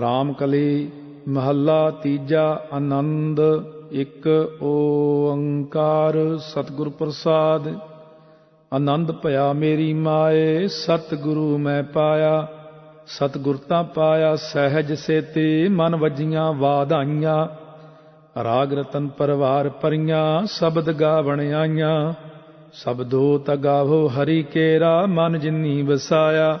ਰਾਮ ਕਲੀ ਮਹੱਲਾ ਤੀਜਾ ਆਨੰਦ, ਇੱਕ ਓੰਕਾਰ ਸਤਿਗੁਰ ਪ੍ਰਸਾਦ। ਆਨੰਦ ਭਇਆ ਮੇਰੀ ਮਾਏ, ਸਤਿਗੁਰੂ ਮੈਂ ਪਾਇਆ। ਸਤਿਗੁਰ ਤਾਂ ਪਾਇਆ ਸਹਿਜ ਸੇਤੀ, ਮਨ ਵਜੀਆਂ ਵਾਧਾਈਆਂ। ਰਾਗ ਰਤਨ ਪਰਵਾਰ ਪਰੀਆਂ, ਸ਼ਬਦ ਗਾਵਣ ਆਈਆਂ। ਸਬਦੋ ਤਗਾਵੋ ਹਰੀ ਕੇਰਾ, ਮਨ ਜਿਨੀ ਵਸਾਇਆ।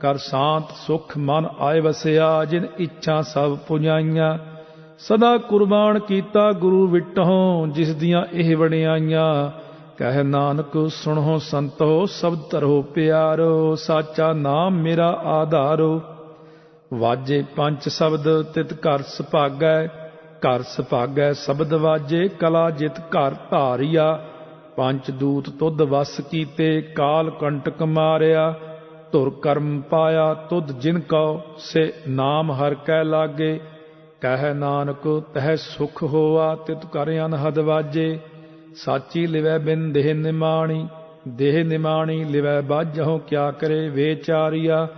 ਕਰ ਸ਼ਾਂਤ ਸੁਖ ਮਨ ਆਏ ਵਸਿਆ, ਜਿਨ ਇੱਛਾ ਸਭ ਪੁਜਾਈਆਂ। ਸਦਾ ਕੁਰਬਾਨ ਕੀਤਾ ਗੁਰੂ ਵਿਟਹੋਂ, ਜਿਸ ਦੀਆਂ ਇਹ ਵਡਿਆਈਆਂ। ਕਹਿ ਨਾਨਕ, ਸੁਣੋ ਸੰਤੋ ਸਬਦ ਧਰੋ ਪਿਆਰੋ, ਸਾਚਾ ਨਾਮ ਮੇਰਾ ਆਧਾਰੋ। ਵਾਜੇ ਪੰਜ ਸ਼ਬਦ, ਤਿਤ ਘਰ ਸੁਭਾਗੈ ਘਰ ਸੁਭਾਗੈ ਸ਼ਬਦ ਵਾਜੇ, ਕਲਾ ਜਿਤ ਘਰ ਧਾਰਿਆ। ਪੰਜ ਦੂਤ ਤੁਧ ਵਸ ਕੀਤੇ, ਕਾਲ ਕੰਟਕ ਮਾਰਿਆ। ਧੁਰ ਕਰਮ ਪਾਇਆ ਤੁਧ ਜਿਨ ਕਉ, ਸੇ ਨਾਮ ਹਰ ਕੈ ਲਾਗੇ। ਕਹਿ ਨਾਨਕ, ਤਹਿ ਸੁਖ ਹੋਆ, ਤਿਤ ਕਰ ਅਨਹਦ ਵਾਜੇ। ਸਾਚੀ ਲਿਵੈ ਬਿਨ ਦੇਹ ਨਿਮਾਣੀ ਦੇਹ ਨਿਮਾਣੀ ਲਿਵੈ ਬਾਝਹੁ ਕਿਆ ਕਰੇ ਵੇਚਾਰੀਆ।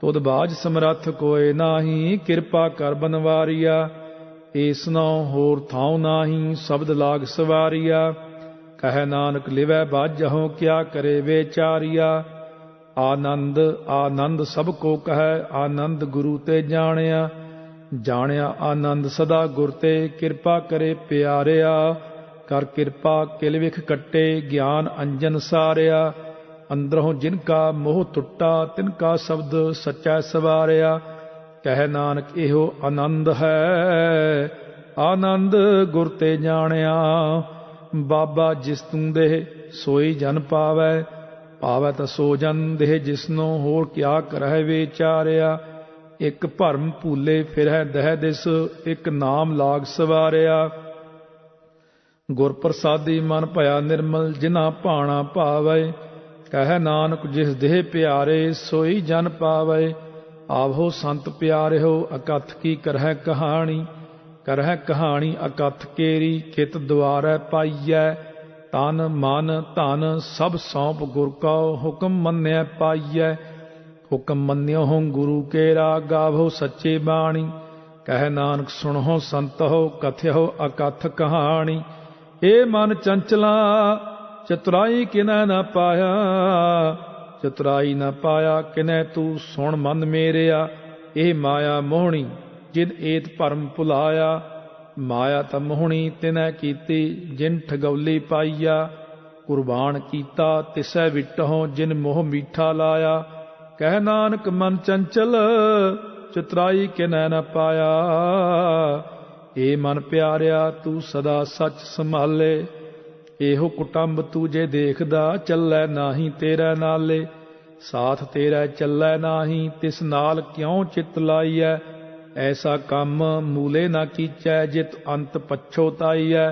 ਤੁਧ ਬਾਜ ਸਮਰੱਥ ਕੋਏ ਨਾਹੀ, ਕਿਰਪਾ ਕਰ ਬਨਵਾਰੀਆ। ਏਸ ਨਾਉ ਹੋਰ ਥਾਉ ਨਾਹੀ, ਸ਼ਬਦ ਲਾਗ ਸਵਾਰੀਆ। ਕਹਿ ਨਾਨਕ, ਲਿਵੈ ਬਾਝਹੁ ਕਿਆ ਕਰੇ ਵੇਚਾਰੀਆ। ਆਨੰਦ ਆਨੰਦ ਸਭ ਕੋ ਕਹੈ, ਆਨੰਦ ਗੁਰੂ ਤੇ ਜਾਣਿਆ। ਜਾਣਿਆ ਆਨੰਦ ਸਦਾ ਗੁਰ ਤੇ, ਕਿਰਪਾ ਕਰੇ ਪਿਆਰਿਆ। ਕਰ ਕਿਰਪਾ ਕਿਲ ਵਿਖ ਕੱਟੇ, ਗਿਆਨ ਅੰਜਨ ਸਾਰਿਆ। ਅੰਦਰੋਂ ਜਿਨ ਕਾ ਮੋਹ ਟੁੱਟਾ, ਤਿਨ ਕਾ ਸ਼ਬਦ ਸੱਚਾ ਸਵਾਰਿਆ। ਕਹਿ ਨਾਨਕ, ਇਹੋ ਆਨੰਦ ਹੈ। ਆਨੰਦ ਗੁਰ ਤੇ ਜਾਣਿਆ। ਬਾਬਾ ਜਿਸ ਤੂੰ ਦੇ ਸੋਈ ਜਨ ਪਾਵੈ। ਪਾਵੈ ਤਾਂ ਸੋ ਜਨ ਦੇਹ ਜਿਸਨੋ ਹੋਰ ਕਿਆ ਕਰਹਿ ਵਿਚਾਰਿਆ। ਇਕ ਭਰਮ ਭੂਲੇ ਫਿਰਹਿ ਦਹਿ ਦਿਸ, ਇਕ ਨਾਮ ਲਾਗ ਸਵਾਰਿਆ। ਗੁਰ ਪ੍ਰਸਾਦੀ ਮਨ ਭਇਆ ਨਿਰਮਲ ਜਿਨਾ ਭਾਣਾ ਭਾਵੈ। ਕਹਿ ਨਾਨਕ ਜਿਸ ਦੇਹ ਪਿਆਰੇ, ਸੋਈ ਜਨ ਪਾਵੈ। ਆਵੋ ਸੰਤ ਪਿਆਰਿਓ, ਅਕਥ ਕੀ ਕਰਹਿ ਕਹਾਣੀ? ਕਰਹਿ ਕਹਾਣੀ ਅਕਥ ਕੇਰੀ ਕਿਤ ਦੁਆਰੈ ਪਾਈਐ। ਤਨ ਮਨ ਧਨ ਸਭ ਸੌਂਪ ਗੁਰ ਕਉ ਹੁਕਮ ਮੰਨਿਆ ਪਾਈਐ। ਹੁਕਮ ਮੰਨਿਓ ਹੋ ਗੁਰੂ ਕੇ ਗਾਵੋ ਸੱਚੇ ਬਾਣੀ। ਕਹਿ ਨਾਨਕ ਸੁਣੋ ਸੰਤੋ ਕਥਿਓ ਅਕਥ ਕਹਾਣੀ। ਏ ਮਨ ਚੰਚਲਾ, ਚਤੁਰਾਈ ਕਿਨੈ ਨਾ ਪਾਇਆ। ਚਤੁਰਾਈ ਨਾ ਪਾਇਆ ਕਿਨੈ ਤੂੰ ਸੁਣ ਮਨ ਮੇਰਿਆ। ਇਹ ਮਾਇਆ ਮੋਹਣੀ ਜਿਨ ਏਤ ਭਰਮ ਭੁਲਾਇਆ। ਮਾਇਆ ਤਾਂ ਤਿਨੈ ਕੀਤੀ, ਜਿਨ ਠਗੌਲੀ ਪਾਈਆ, ਕੁਰਬਾਨ ਕੀਤਾ, ਤਿਸੈ ਵਿਟਹੁ, ਜਿਨ ਮੋਹ ਮੀਠਾ ਲਾਇਆ। ਕਹਿ ਨਾਨਕ ਮਨ ਚੰਚਲ, ਚਤੁਰਾਈ ਕਿਨੈ ਨਾ ਪਾਇਆ। ਏ ਮਨ ਪਿਆਰਿਆ, ਤੂੰ ਸਦਾ ਸੱਚ ਸੰਭਾਲੇ। ਇਹੋ ਕੁਟੰਬ ਤੂੰ ਜੇ ਦੇਖਦਾ, ਚੱਲੈ ਨਾਹੀ ਤੇਰਾ ਨਾਲੇ। ਸਾਥ ਤੇਰਾ ਚੱਲੈ ਨਾਹੀ, ਤਿਸ ਨਾਲ ਕਿਉਂ ਚਿਤ ਲਾਈਐ? ਐਸਾ ਕੰਮ ਮੂਲੇ ਨਾ ਕੀਚੈ, ਜਿਤ ਅੰਤ ਪਛੋਤਾਈਐ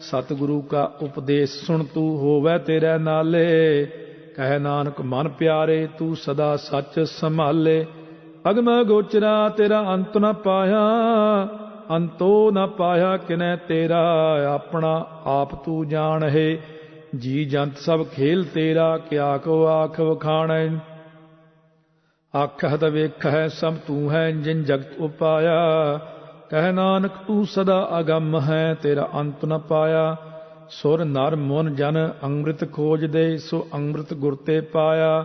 ਸਤਿਗੁਰੂ ਕਾ ਉਪਦੇਸ਼ ਸੁਣ ਤੂੰ ਹੋਵੇ ਤੇਰੇ ਨਾਲੇ। ਕਹਿ ਨਾਨਕ, ਮਨ ਪਿਆਰੇ, ਤੂੰ ਸਦਾ ਸੱਚ ਸੰਭਾਲੇ। ਅਗਮ ਗੋਚਰਾ, ਤੇਰਾ ਅੰਤ ਨਾ ਪਾਇਆ। ਅੰਤੋ ਨਾ ਪਾਇਆ ਕਿਨੈ ਤੇਰਾ, ਆਪਣਾ ਆਪ ਤੂੰ ਜਾਣਹਿ। ਜੀ ਜੰਤ ਸਭ ਖੇਲ ਤੇਰਾ, ਕਿਆ ਕੋ ਆਖ ਵਖਾਣੈ। ਆਖਤ ਵੇਖੈ ਸਭ ਤੂੰ ਹੈ ਜਿਨ ਜਗਤ ਉਪਾਇਆ। ਕਹਿ ਨਾਨਕ ਤੂੰ ਸਦਾ ਅਗੰਮ ਹੈ, ਤੇਰਾ ਅੰਤ ਨ ਪਾਇਆ। ਸੁਰ ਨਰ ਮਨ ਜਨ ਅੰਮ੍ਰਿਤ ਖੋਜ ਦੇ, ਸੋ ਅੰਮ੍ਰਿਤ ਗੁਰ ਤੇ ਪਾਇਆ।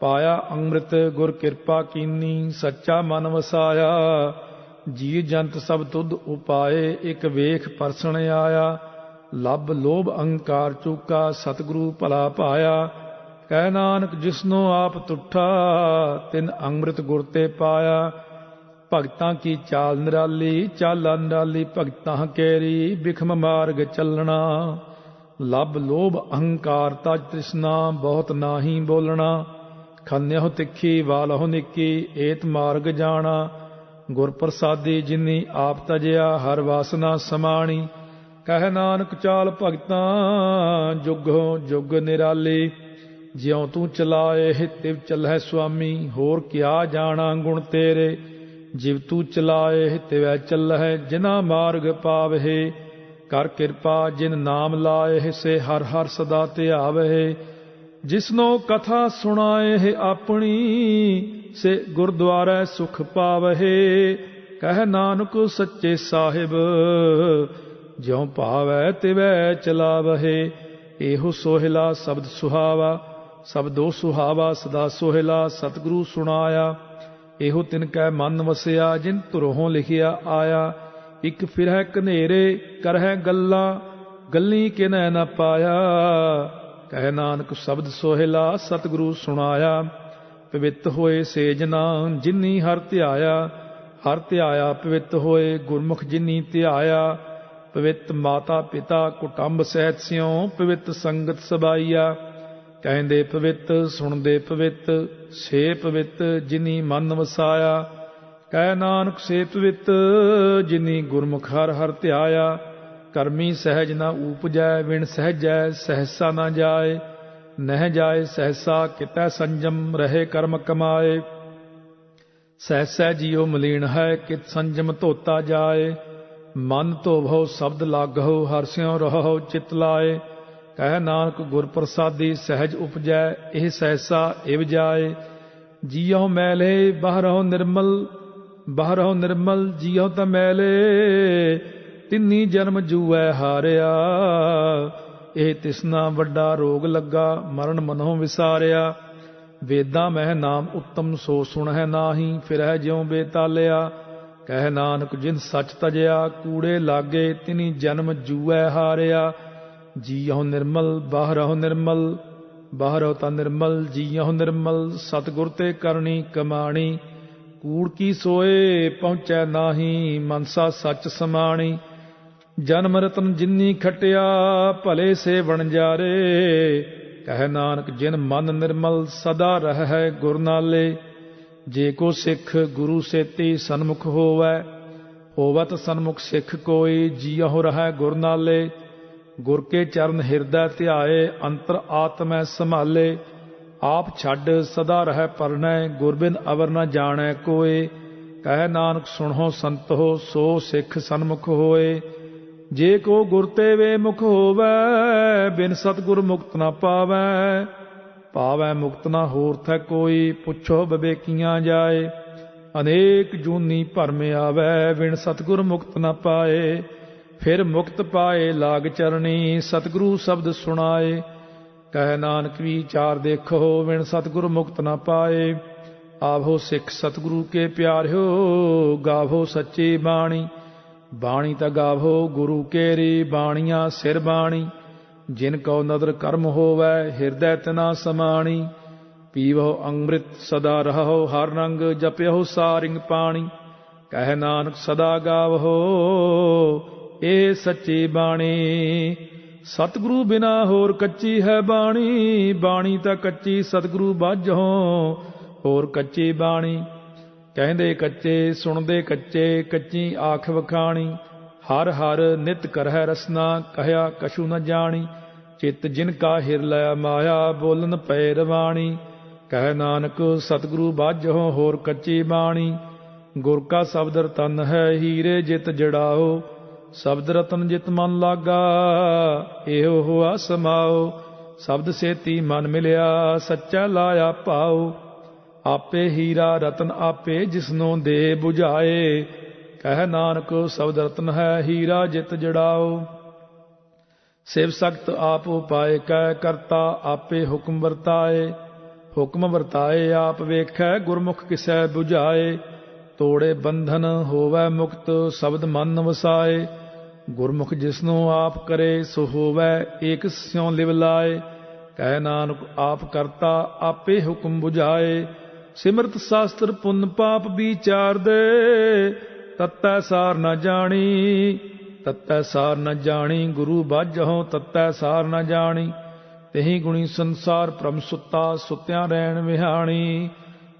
ਪਾਇਆ ਅੰਮ੍ਰਿਤ ਗੁਰ ਕਿਰਪਾ ਕੀਨੀ, ਸੱਚਾ ਮਨ ਵਸਾਇਆ। ਜੀ ਜੰਤ ਸਭ ਤੁਧ ਉਪਾਏ, ਇਕ ਵੇਖ ਪਰਸਣ ਆਇਆ। ਲੱਭ ਲੋਭ ਅਹੰਕਾਰ ਚੁਕਾ, ਸਤਿਗੁਰੂ ਭਲਾ ਪਾਇਆ। ਕਹਿ ਨਾਨਕ, ਜਿਸਨੋ ਆਪ ਤੁਠਾ, ਤਿਨ ਅੰਮ੍ਰਿਤ ਗੁਰ ਤੇ ਪਾਇਆ। ਭਗਤਾਂ ਕੀ ਚਾਲ ਨਿਰਾਲੀ, ਚਾਲਾ ਨਿਰਾਲੀ, ਭਗਤਾਂ ਕੇਰੀ, ਬਿਖਮ ਮਾਰਗ ਚੱਲਣਾ। ਲੱਭ ਲੋਭ ਅਹੰਕਾਰ ਤਜ ਤ੍ਰਿਸ਼ਨਾ, ਬਹੁਤ ਨਾਹੀ ਬੋਲਣਾ। ਖੰਨਿਓ ਤਿੱਖੀ, ਵਾਲਹੁ ਨਿੱਕੀ, ਏਤ ਮਾਰਗ ਜਾਣਾ। ਗੁਰ ਪ੍ਰਸਾਦੀ ਜਿਨੀ ਆਪ ਤਜਿਆ, ਹਰ ਵਾਸਨਾ ਸਮਾਣੀ। ਕਹਿ ਨਾਨਕ ਚਾਲ ਭਗਤਾਂ ਜੁਗੋ ਜੁਗ ਨਿਰਾਲੀ। ਜਿਉ ਤੂੰ ਚਲਾਏ ਤਿਵ ਚਲਹਿ ਸੁਆਮੀ, ਹੋਰ ਕਿਆ ਜਾਣਾ ਗੁਣ ਤੇਰੇ? ਜਿਵ ਤੂੰ ਚਲਾਏ ਤਿਵੈ ਚੱਲਹਿ ਜਿਨਾ ਮਾਰਗ ਪਾਵਹਿ, ਕਰ ਕਿਰਪਾ ਜਿਨ ਨਾਮ ਲਾਏ ਸੇ ਹਰ ਹਰ ਸਦਾ ਧਿਆਵਹਿ ਜਿਸਨੋ ਕਥਾ ਸੁਣਾਏ ਆਪਣੀ, ਸੇ ਗੁਰਦੁਆਰਾ ਸੁਖ ਪਾਵਹਿ। ਕਹਿ ਨਾਨਕ ਸੱਚੇ ਸਾਹਿਬ, ਜਿਉ ਭਾਵੈ ਤਿਵੈ ਚਲਾਵਹਿ, ਇਹੋ ਸੋਹਿਲਾ ਸ਼ਬਦ ਸੁਹਾਵਾ। ਸਬਦੋ ਸੁਹਾਵਾ, ਸਦਾ ਸੋਹਿਲਾ, ਸਤਿਗੁਰੂ ਸੁਣਾਇਆ। ਇਹੋ ਤਿਨ ਕੈ ਮਨ ਵਸਿਆ, ਜਿਨ ਧੁਰੋਂ ਲਿਖਿਆ ਆਇਆ। ਇਕ ਫਿਰਹਿ ਕਨੇਰੇ ਕਰਹਿ ਗੱਲਾਂ, ਗੱਲੀ ਕਿਨੈ ਨ ਪਾਇਆ। ਕਹਿ ਨਾਨਕ ਸ਼ਬਦ ਸੋਹਿਲਾ, ਸਤਿਗੁਰੂ ਸੁਣਾਇਆ। ਪਵਿੱਤ ਹੋਏ ਸੇਜਨਾ ਜਿਨੀ ਹਰ ਧਿਆਇਆ। ਹਰ ਧਿਆਇਆ ਪਵਿੱਤ ਹੋਏ ਗੁਰਮੁਖ ਜਿਨੀ ਧਿਆਇਆ। ਪਵਿੱਤ ਮਾਤਾ ਪਿਤਾ ਕੁਟੰਬ ਸਹਿਤ ਸਿਉ, ਪਵਿੱਤ ਸੰਗਤ ਸਬਾਈਆ। ਕਹਿੰਦੇ ਪਵਿੱਤ, ਸੁਣਦੇ ਪਵਿੱਤ, ਸੇ ਪਵਿੱਤ ਜਿਨੀ ਮਨ ਵਸਾਇਆ। ਕਹਿ ਨਾਨਕ ਸੇ ਪਵਿੱਤ ਜਿਨੀ ਗੁਰਮੁਖ ਹਰ ਹਰ ਧਿਆਇਆ। ਕਰਮੀ ਸਹਿਜ ਨਾ ਉਪਜੈ, ਵਿਣ ਸਹਿਜੈ, ਸਹਸਾ ਨਾ ਜਾਏ। ਨਹਿ ਜਾਏ, ਸਹਸਾ ਕਿਤੈ ਸੰਜਮ, ਰਹੇ ਕਰਮ ਕਮਾਏ। ਸਹਸੈ ਜੀਉ ਮਲੀਨ ਹੈ, ਕਿਤ ਸੰਜਮ ਧੋਤਾ ਜਾਏ। ਮਨ ਧੋਵੋ ਸ਼ਬਦ ਲਾਗੋ ਹਰਸਿਓ ਰਹੋ ਚਿਤ ਲਾਏ। ਕਹਿ ਨਾਨਕ ਗੁਰ ਪ੍ਰਸਾਦੀ ਸਹਿਜ ਉਪਜੈ, ਇਹ ਸਹਿਸਾ ਇਵ ਜਾਏ। ਜੀਉ ਮੈਲੇ ਬਾਹਰੋਂ ਨਿਰਮਲ ਬਾਹਰੋਂ ਨਿਰਮਲ ਜੀਉ ਤਾਂ ਮੈਲੇ, ਤਿੰਨੀ ਜਨਮ ਜੂਐ ਹਾਰਿਆ। ਇਹ ਤਿਸਨਾ ਵੱਡਾ ਰੋਗ ਲੱਗਾ, ਮਰਨ ਮਨੋਂ ਵਿਸਾਰਿਆ। ਵੇਦਾਂ ਮਹਿ ਨਾਮ ਉੱਤਮ ਸੋ ਸੁਣਹਿ ਨਾਹੀ, ਫਿਰਹਿ ਜਿਉ ਬੇਤਾਲਿਆ। ਕਹਿ ਨਾਨਕ ਜਿਨ ਸੱਚ ਤਜਿਆ, ਕੂੜੇ ਲਾਗੇ, ਤਿਨੀ ਜਨਮ ਜੂਐ ਹਾਰਿਆ। ਜੀਉ ਨਿਰਮਲ, ਬਾਹਰਹੁ ਨਿਰਮਲ, ਬਾਹਰਹੁ ਤਾਂ ਨਿਰਮਲ ਜੀਉ ਨਿਰਮਲ, ਸਤਗੁਰ ਤੇ ਕਰਨੀ ਕਮਾਣੀ, ਕੂੜ ਕੀ ਸੋਏ ਪਹੁੰਚੈ ਨਾਹੀ, ਮਨਸਾ ਸੱਚ ਸਮਾਣੀ। ਜਨਮ ਰਤਨ ਜਿੰਨੀ ਖਟਿਆ, ਭਲੇ ਸੇ ਵਣਜਾਰੇ ਕਹਿ ਨਾਨਕ, ਜਿਨ ਮਨ ਨਿਰਮਲ, ਸਦਾ ਰਹਿ ਗੁਰ ਨਾਲੇ। ਜੇ ਕੋ ਸਿੱਖ ਗੁਰੂ ਸੇਤੀ ਸਨਮੁਖ ਹੋਵੈ ਹੋਵਤ ਸਨਮੁਖ ਸਿੱਖ ਕੋਈ ਜੀਉ ਰਹਿ ਗੁਰ ਨਾਲੇ। ਗੁਰ ਕੇ ਚਰਨ ਹਿਰਦੈ ਧਿਆਏ, ਅੰਤਰ ਆਤਮੈ ਸੰਭਾਲੇ। ਆਪ ਛੱਡ, ਸਦਾ ਰਹਿ ਪਰਣੈ ਗੁਰਬਿੰਦ ਅਵਰ ਨ ਜਾਣੈ ਕੋਏ। ਕਹਿ ਨਾਨਕ ਸੁਣੋ ਸੰਤੋ ਸੋ ਸਿੱਖ ਸਨਮੁਖ ਹੋਏ। ਜੇ ਕੋ ਗੁਰ ਤੇ ਵੇ ਮੁਖ ਹੋਵੈ, ਬਿਨ ਸਤਗੁਰ ਮੁਕਤ ਨਾ ਪਾਵੈ। ਪਾਵੈ ਮੁਕਤ ਨਾ ਹੋਰ ਥੈ ਕੋਈ, ਪੁੱਛੋ ਬਵੇਕੀਆਂ ਜਾਏ। ਅਨੇਕ ਜੂਨੀ ਭਰਮ ਆਵੈ, ਬਿਨ ਸਤਗੁਰ ਮੁਕਤ ਨਾ ਪਾਏ। ਫਿਰ ਮੁਕਤ ਪਾਏ ਲਾਗ ਚਰਣੀ, ਸਤਿਗੁਰੂ ਸ਼ਬਦ ਸੁਣਾਏ। ਕਹਿ ਨਾਨਕ ਵਿਚਾਰ ਦੇਖੋ ਵਿਣ ਸਤਿਗੁਰ ਮੁਕਤ ਨਾ ਪਾਏ। ਆਵੋ ਸਿੱਖ ਸਤਿਗੁਰੂ ਕੇ ਪਿਆਰਿਓ, ਗਾਵੋ ਸੱਚੀ ਬਾਣੀ। ਬਾਣੀ ਤਾਂ ਗਾਵੋ ਗੁਰੂ ਕੇ ਕੇਰੀ, ਬਾਣੀਆਂ ਸਿਰ ਬਾਣੀ। ਜਿਨ ਕਉ ਨਦਰ ਕਰਮ ਹੋਵੈ, ਹਿਰਦੈ ਤਨਾ ਸਮਾਣੀ। ਪੀਵੋ ਅੰਮ੍ਰਿਤ ਸਦਾ ਰਹੋ ਹਰ ਰੰਗ ਜਪਿਓ ਸਾਰਿੰਗ ਪਾਣੀ। ਕਹਿ ਨਾਨਕ ਸਦਾ ਗਾਵੋ ਇਹ ਸੱਚੀ ਬਾਣੀ। ਸਤਿਗੁਰੂ ਬਿਨਾ ਹੋਰ ਕੱਚੀ ਹੈ ਬਾਣੀ। ਬਾਣੀ ਤਾਂ ਕੱਚੀ ਸਤਿਗੁਰੂ ਬਾਝੋਂ ਹੋਰ ਕੱਚੀ ਬਾਣੀ। ਕਹਿੰਦੇ ਕੱਚੇ, ਸੁਣਦੇ ਕੱਚੇ, ਕੱਚੀ ਆਖ ਵਖਾਣੀ। ਹਰ ਹਰ ਨਿਤ ਕਰਹਿ ਰਸਨਾ, ਕਹਿਆ ਕਛੂ ਨ ਜਾਣੀ। ਚਿਤ ਜਿਨ ਕਾ ਹਿਰ ਲਿਆ ਮਾਇਆ, ਬੋਲਨ ਪੈ ਰਵਾਣੀ। ਕਹਿ ਨਾਨਕ, ਸਤਿਗੁਰੂ ਬਾਝੋਂ ਹੋਰ ਕੱਚੀ ਬਾਣੀ। ਗੁਰ ਕਾ ਸ਼ਬਦ ਰਤਨ ਹੈ, ਹੀਰੇ ਜਿਤ ਜੜਾਓ। ਸ਼ਬਦ ਰਤਨ ਜਿਤ ਮਨ ਲਾਗਾ, ਇਹੋ ਹੋਆ ਸਮਾਓ। ਸ਼ਬਦ ਸੇਤੀ ਮਨ ਮਿਲਿਆ, ਸੱਚਾ ਲਾਇਆ ਭਾਉ ਆਪੇ ਹੀਰਾ ਰਤਨ ਆਪੇ ਜਿਸਨੋਂ ਦੇ 부ਝਾਏ ਕਹਿ ਨਾਨਕ, ਸ਼ਬਦ ਰਤਨ ਹੈ ਹੀਰਾ ਜਿਤ ਜੜਾਓ। ਸਿਵ ਸਖਤ ਆਪ ਉਪਾਏ, ਕਹਿ ਕਰਤਾ ਆਪੇ ਹੁਕਮ ਵਰਤਾਏ। ਹੁਕਮ ਵਰਤਾਏ, ਆਪ ਵੇਖੈ ਗੁਰਮੁਖ ਕਿਸੈ 부ਝਾਏ ਤੋੜੇ ਬੰਧਨ ਹੋਵੇ ਮੁਕਤ, ਸ਼ਬਦ ਮਨ ਵਸਾਏ। ਗੁਰਮੁਖ ਜਿਸਨੂੰ ਆਪ ਕਰੇ, ਸੋ ਹੋਵੇ ਏਕ ਸਿਉ ਲਿਵ ਲਾਏ। ਕਹਿ ਨਾਨਕ, ਆਪ ਕਰਤਾ, ਆਪੇ ਹੁਕਮ 부ਝਾਏ ਸਿਮਰਤ ਸ਼ਾਸਤਰ ਪੁੰਨ ਪਾਪ ਵਿਚਾਰ ਦੇ। ਤਤੈ ਸਾਰ ਨ ਜਾਣੀ, ਤਤੈ ਸਾਰ ਨ ਜਾਣੀ, ਗੁਰੂ ਬਾਝਹੁ ਤਤੈ ਸਾਰ ਨ ਜਾਣੀ। ਤਹੀਂ ਗੁਣੀ ਸੰਸਾਰ ਪ੍ਰਮ ਸੁੱਤਾ, ਸੁੱਤਿਆਂ ਰਹਿਣ ਵਿਹਾਣੀ।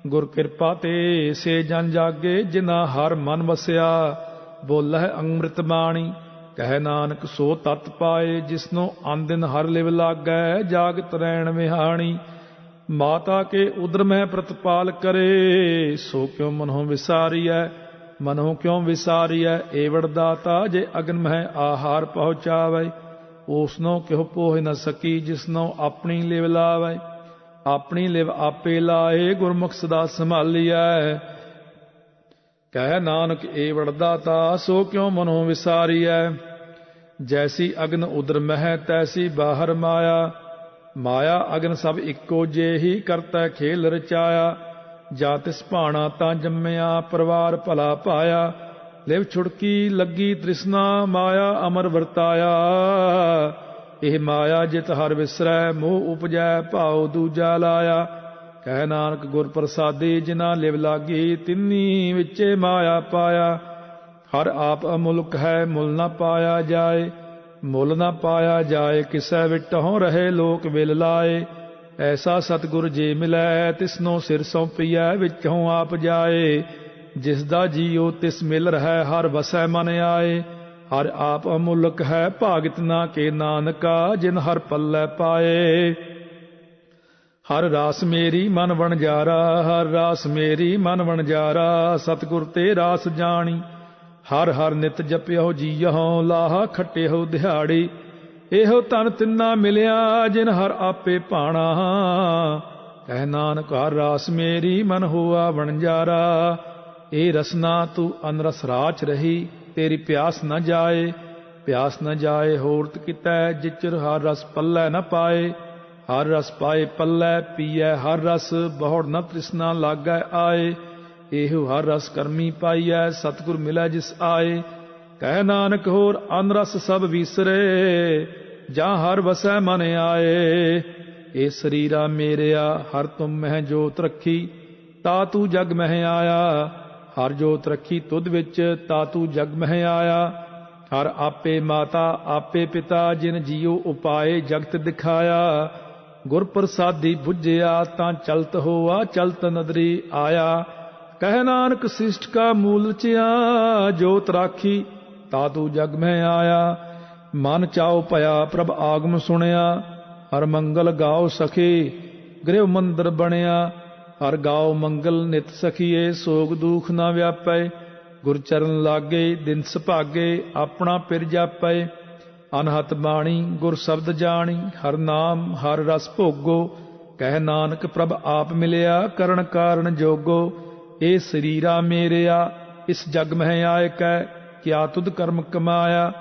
ਗੁਰ ਕਿਰਪਾ ਤੇ ਸੇ ਜਨ ਜਾਗੇ ਜਿਨਾ ਹਰ ਮਨ ਵਸਿਆ, ਬੋਲਹਿ ਅੰਮ੍ਰਿਤ ਬਾਣੀ ਕਹਿ ਨਾਨਕ, ਸੋ ਤਤ ਪਾਏ, ਜਿਸਨੋ ਆਂਦਿਨ ਹਰ ਲਿਵ ਲਾਗੈ, ਜਾਗਤ ਰਹਿਣ ਵਿਹਾਣੀ। ਮਾਤਾ ਕੇ ਉਦਰ ਮੈਂ ਪ੍ਰਤਪਾਲ ਕਰੇ, ਸੋ ਕਿਉ ਮਨੋਂ ਵਿਸਾਰੀਐ ਮਨੋ ਕਿਉ ਵਿਸਾਰੀਐ, ਏਵੜ ਦਾਤਾ, ਜੇ ਅਗਨ ਮਹਿ ਆਹਾਰ ਪਹੁੰਚਾਵੇ। ਉਸਨੋ ਕਿਉ ਪੋਹ ਨ ਸਕੀ, ਜਿਸਨੋ ਆਪਣੀ ਲਿਵ ਲਾਵੇ। ਆਪਣੀ ਲਿਵ ਆਪੇ ਲਾਏ, ਗੁਰਮੁਖ ਸਦਾ ਸੰਭਾਲੀਐ। ਕਹਿ ਨਾਨਕ ਏ ਵੜਦਾਤਾ ਸੋ ਕਿਉ ਮਨੋ ਵਿਸਾਰੀਐ? ਜੈਸੀ ਅਗਨ ਉਦਰ ਮਹਿ, ਤੈਸੀ ਬਾਹਰ ਮਾਇਆ। ਮਾਇਆ ਅਗਨ ਸਭ ਇੱਕੋ ਜਿਹੀ ਕਰਤਾ, ਖੇਲ ਰਚਾਇਆ। ਜਾ ਤਿਸ ਭਾਣਾ ਤਾਂ ਜੰਮਿਆ, ਪਰਿਵਾਰ ਭਲਾ ਪਾਇਆ। ਲਿਵ ਛੁੜਕੀ ਲੱਗੀ ਤ੍ਰਿਸ਼ਨਾ, ਮਾਇਆ ਅਮਰ ਵਰਤਾਇਆ। ਇਹ ਮਾਇਆ ਜਿਤ ਹਰ ਵਿਸਰੈ, ਮੋਹ ਉਪਜੈ, ਭਾਉ ਦੂਜਾ ਲਾਇਆ। ਕਹਿ ਨਾਨਕ ਗੁਰ ਪ੍ਰਸਾਦੀ ਜਿਨਾ ਲਿਵ ਲਾਗੀ, ਤਿੰਨੀ ਵਿੱਚੇ ਮਾਇਆ ਪਾਇਆ। ਹਰ ਆਪ ਅਮੁਲਕ ਹੈ, ਮੁੱਲ ਨਾ ਪਾਇਆ ਜਾਏ। ਮੁੱਲ ਨਾ ਪਾਇਆ ਜਾਏ, ਕਿਸੈ ਵਿਟਹੁ ਰਹੇ ਲੋਕ ਵਿਲ ਲਾਏ। ਐਸਾ ਸਤਗੁਰ ਜੇ ਮਿਲੈ, ਤਿਸਨੋ ਸਿਰ ਸੌਂਪੀਐ, ਵਿੱਚੋਂ ਆਪ ਜਾਏ। ਜਿਸ ਦਾ ਜੀਉ ਤਿਸ ਮਿਲ ਰਹਿ, ਹਰ ਵਸੈ ਮਨ ਆਏ। ਹਰ ਆਪ ਅਮੁਲਕ ਹੈ, ਭਾਗਤ ਨਾ ਕੇ ਨਾਨਕਾ, ਜਿਨ ਹਰ ਪੱਲੇ ਪਾਏ। ਹਰ ਰਾਸ ਮੇਰੀ ਮਨ ਵਣਜਾਰਾ, ਹਰ ਰਾਸ ਮੇਰੀ ਮਨ ਵਣਜਾਰਾ, ਸਤਗੁਰ ਤੇ ਰਾਸ ਜਾਣੀ। ਹਰ ਹਰ ਨਿਤ ਜਪਿਓ ਜੀਉ ਲਾਹ ਖਟਿਓ ਦਿਹਾੜੀ। ਇਹੋ ਤਨ ਤਿੰਨਾ ਮਿਲਿਆ, ਜਿਨ ਹਰ ਆਪੇ ਪਾਣਾ। ਕਹਿ ਨਾਨਕ, ਹਰ ਰਾਸ ਮੇਰੀ ਮਨ ਹੋਆ ਵਣਜਾਰਾ। ਇਹ ਰਸਨਾ ਤੂੰ ਅਨਰਸ ਰਾਚ ਰਹੀ, ਤੇਰੀ ਪਿਆਸ ਨਾ ਜਾਏ। ਪਿਆਸ ਨਾ ਜਾਏ ਹੋਰਤ ਕੀਤਾ, ਜਿਚਰ ਹਰ ਰਸ ਪੱਲੇ ਨਾ ਪਾਏ। ਹਰ ਰਸ ਪਾਏ, ਪੱਲੇ ਪੀਐ ਹਰ ਰਸ ਬਹੁੜ ਨ ਤ੍ਰਿਸ਼ਨਾ ਲਾਗੈ ਆਏ। ਇਹੋ ਹਰ ਰਸ ਕਰਮੀ ਪਾਈਐ, ਸਤਿਗੁਰ ਮਿਲੈ ਜਿਸ ਆਏ। ਕਹਿ ਨਾਨਕ ਹੋਰ ਅਨਰਸ ਸਭ ਵਿਸਰੇ, ਜਾਂ ਹਰ ਵਸੈ ਮਨ ਆਏ। ਇਹ ਸਰੀਰਾ ਮੇਰਿਆ, ਹਰ ਤੁਮ ਮਹਿ ਜੋਤ ਰੱਖੀ, ਤਾ ਤੂੰ ਜਗ ਮਹਿ ਆਇਆ। ਹਰ ਜੋਤ ਰੱਖੀ ਤੁਧ ਵਿੱਚ, ਤਾ ਤੂੰ ਜਗ ਮਹਿ ਆਇਆ। ਹਰ ਆਪੇ ਮਾਤਾ, ਆਪੇ ਪਿਤਾ, ਜਿਨ ਜੀਉ ਉਪਾਏ, ਜਗਤ ਦਿਖਾਇਆ। ਗੁਰ ਪ੍ਰਸਾਦੀ 부ਝਿਆ ਤਾਂ ਚਲਤ ਹੋਆ, ਚਲਤ ਨਦਰੀ ਆਇਆ। ਕਹਿ ਨਾਨਕ ਸਿਸ਼ਟ ਕਾ ਮੂਲ ਰਚਿਆ ਜੋਤ ਰਾਖੀ ਤਾ ਤੂੰ ਜਗ ਮੈਂ ਆਇਆ। ਮਨ ਚਾਉ ਭਇਆ, ਪ੍ਰਭ ਆਗਮ ਸੁਣਿਆ। ਹਰ ਮੰਗਲ ਗਾਓ ਸਖੀ, ਗ੍ਰਿਹ ਮੰਦਰ ਬਣਿਆ। ਹਰ ਗਾਓ ਮੰਗਲ ਨਿਤ ਸਖੀਏ, ਸੋਗ ਦੁਖ ਨਾ ਵਿਆਪੈ। ਗੁਰ ਚਰਨ ਲਾਗੇ, ਦਿਨ ਸੁਭਾਗੇ, ਆਪਣਾ ਪਿਰ ਜਾਪੈ। ਅਨਹਤ ਬਾਣੀ, ਗੁਰ ਸ਼ਬਦ ਜਾਣੀ, ਹਰ ਨਾਮ, ਹਰ ਰਸ ਭੋਗੋ, ਕਹਿ ਨਾਨਕ ਪ੍ਰਭ ਆਪ ਮਿਲਿਆ, ਕਰਨ ਕਾਰਨ ਜੋਗੋ ਇਹ ਸਰੀਰਾ ਮੇਰਿਆ, ਇਸ ਜਗ ਮਹਿ ਆਇ ਕੈ, ਕਿਆ ਤੁਧ ਕਰਮ ਕਮਾਇਆ,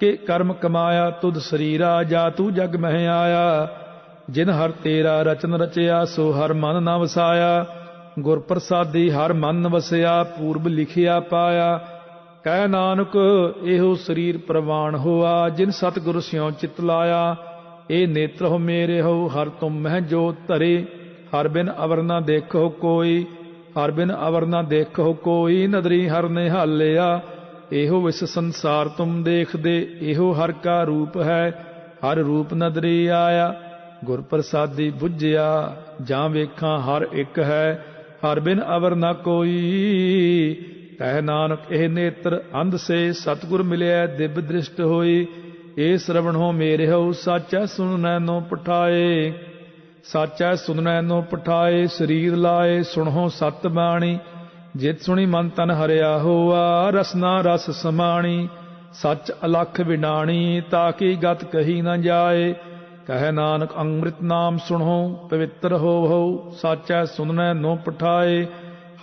ਕਿ ਕਰਮ ਕਮਾਇਆ ਤੁਧ ਸਰੀਰਾ ਜਾ ਤੂੰ ਜਗ ਮਹਿ ਆਇਆ। ਜਿਨ ਹਰ ਤੇਰਾ ਰਚਨ ਰਚਿਆ, ਸੋ ਹਰ ਮਨ ਨਾ ਵਸਾਇਆ। ਗੁਰ ਪ੍ਰਸਾਦੀ ਹਰ ਮਨ ਵਸਿਆ, ਪੂਰਬ ਲਿਖਿਆ ਪਾਇਆ ਕਹਿ ਨਾਨਕ, ਇਹੋ ਸਰੀਰ ਪ੍ਰਵਾਨ ਹੋਆ, ਜਿਨ ਸਤਿਗੁਰ ਸਿਉ ਚਿਤ ਲਾਇਆ। ਇਹ ਨੇਤਰ ਹੋ ਮੇਰੇ ਹੋ ਹਰ ਤੁਮ ਮਹਿ ਜੋ ਧਰੇ। ਹਰ ਬਿਨ ਅਵਰ ਨਾ ਦੇਖੋ ਕੋਈ, ਹਰ ਬਿਨ ਅਵਰ ਨਾ ਦੇਖੋ ਕੋਈ, ਨਦਰੀ ਹਰ ਨੇ ਹਾਲਿਆ ਇਹੋ ਇਸ ਸੰਸਾਰ ਤੁਮ ਦੇਖਦੇ, ਇਹੋ ਹਰ ਕਾ ਰੂਪ ਹੈ। ਹਰ ਰੂਪ ਨਦਰੀ ਆਇਆ, ਗੁਰ ਪ੍ਰਸਾਦੀ 부ਝਿਆ ਜਾਂ ਵੇਖਾਂ ਹਰ ਇੱਕ ਹੈ, ਹਰ ਬਿਨ ਅਵਰ ਨਾ ਕੋਈ। ਕਹਿ ਨਾਨਕ, ਇਹ ਨੇਤਰ ਅੰਧ ਸੇ ਸਤਗੁਰ ਮਿਲਿਆ ਦਿਵ ਦ੍ਰਿਸ਼ਟ ਹੋਈ, ਏ ਸ਼ਰਵਣ ਹੋ ਮੇਰੇ ਹੋ ਸਾਚਾ ਸੁਣਨੈ ਨੋ ਪਠਾਏ, ਸਾਚਾ ਸੁਣਨੈ ਨੋ ਪਠਾਏ। ਸਰੀਰ ਲਾਏ, ਸੁਣੋ ਸਤ ਬਾਣੀ। ਜਿਤ ਸੁਣੀ ਮਨ ਤਨ ਹਰਿਆ ਹੋਆ ਰਸਨਾ ਰਸ ਸਮਾਣੀ। ਸੱਚ ਅਲਖ ਵਿਡਾਣੀ, ਤਾਂ ਕੀ ਗਤ ਕਹੀ ਨਾ ਜਾਏ। ਕਹਿ ਨਾਨਕ, ਅੰਮ੍ਰਿਤ ਨਾਮ ਸੁਣੋ, ਪਵਿੱਤਰ ਹੋ ਹੋ ਸਾਚੈ ਸੁਨਨੈ ਨੋ ਪਠਾਏ।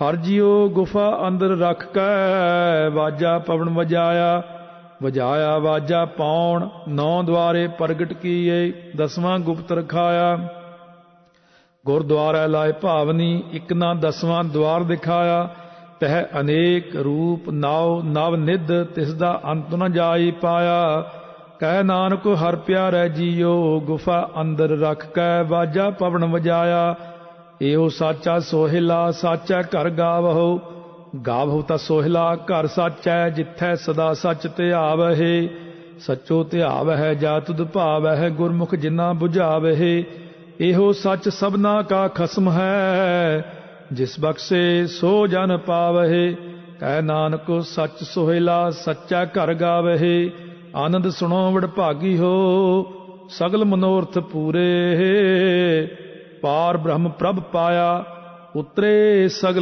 ਹਰ ਜਿਉ ਗੁਫਾ ਅੰਦਰ ਰੱਖ ਕੈ, ਵਾਜਾ ਪਵਨ ਵਜਾਇਆ। ਵਜਾਇਆ ਵਾਜਾ ਪਾਉਣ, ਨੌ ਦੁਆਰੇ ਪ੍ਰਗਟ ਕੀਏ, ਦਸਵਾਂ ਗੁਪਤ ਰਖਾਇਆ। ਗੁਰਦੁਆਰਾ ਲਾਇ ਭਾਵਨੀ ਇੱਕ ਨਾ ਦਸਵਾਂ ਦਵਾਰ ਦਿਖਾਇਆ। ਤਹ ਅਨੇਕ ਰੂਪ ਨਾਉ, ਨਵ ਨਿਧ, ਤਿਸ ਦਾ ਅੰਤ ਨ ਜਾਈ ਪਾਇਆ। ਕਹਿ ਨਾਨਕ ਹਰ ਪਿਆਰੈ ਜੀਓ ਗੁਫਾ ਅੰਦਰ ਰੱਖ ਕੈ, ਵਾਜਾ ਪਵਨ ਵਜਾਇਆ। ਏਹੋ ਸਾਚਾ ਸੋਹਿਲਾ ਸਾਚਾ ਘਰ ਗਾਵਹੁ। ਗਾਵਹੁ ਤਾਂ ਸੋਹਿਲਾ ਘਰ ਸਾਚੈ ਜਿੱਥੈ ਸਦਾ ਸੱਚ ਧਿਆਵਹਿ ਸੱਚੋ ਧਿਆਵਹਿ ਜਾ ਤੁਧ ਭਾਵਹਿ, ਗੁਰਮੁਖ ਜਿਨਾ 부ਝਾਵਹਿ ਇਹੋ ਸੱਚ ਸਭਨਾ ਕਾ ਖਸਮ ਹੈ, ਜਿਸ ਬਖਸ਼ੇ ਸੋ ਜਨ ਪਾਵਹਿ। ਕਹਿ ਨਾਨਕ, ਸੱਚ ਸੋਹਿਲਾ ਸੱਚਾ ਘਰ ਗਾਵਹਿ। ਆਨੰਦ ਸੁਣੋ ਵਡਭਾਗੀ ਹੋ, ਸਗਲ ਮਨੋਰਥ ਪੂਰੇ। ਪਾਰ ਬ੍ਰਹਮ ਪ੍ਰਭ ਪਾਇਆ ਉਤਰੇ ਸਗਲ